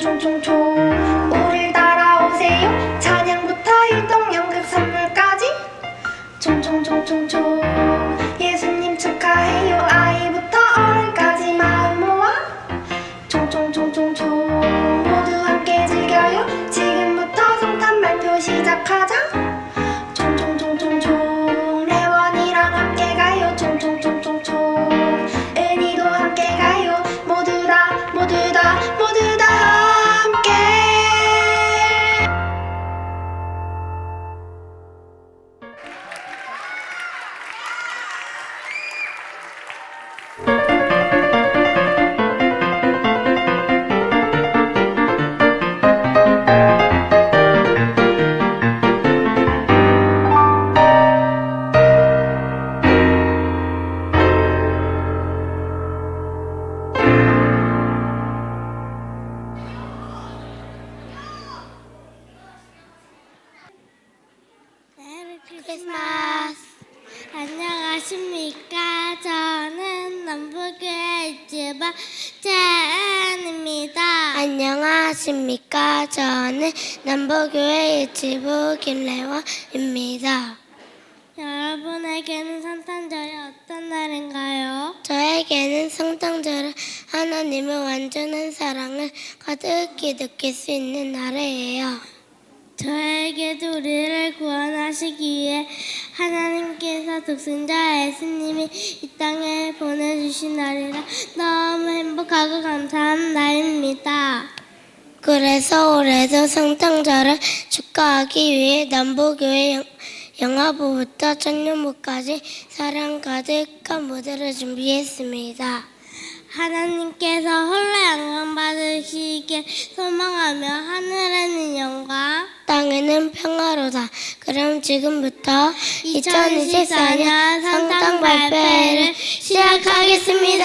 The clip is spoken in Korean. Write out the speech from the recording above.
총총총총 우릴 따라오세요. 찬양부터 일동 연극 선물까지. 총총총총총. 크리스마스. 안녕하십니까. 저는 남부교회 유튜버 재은입니다. 안녕하십니까. 저는 남부교회 유튜브 김래원입니다. 여러분에게는 성탄절이 어떤 날인가요? 저에게는 성탄절은 하나님의 완전한 사랑을 가득히 느낄 수 있는 날이에요. 저에게도 우리를 구원하시기 하나님께서 독생자 예수님이 이 땅에 보내주신 날이라 너무 행복하고 감사한 날입니다. 그래서 올해도 성탄절을 축하하기 위해 남부교회 영- 영화부부터 청년부까지 사랑 가득한 무대를 준비했습니다. 하나님께서 홀로 영광 받으시길 소망하며 하늘에는 평화로다. 그럼 지금부터 2024년 성당 발표회를 시작하겠습니다.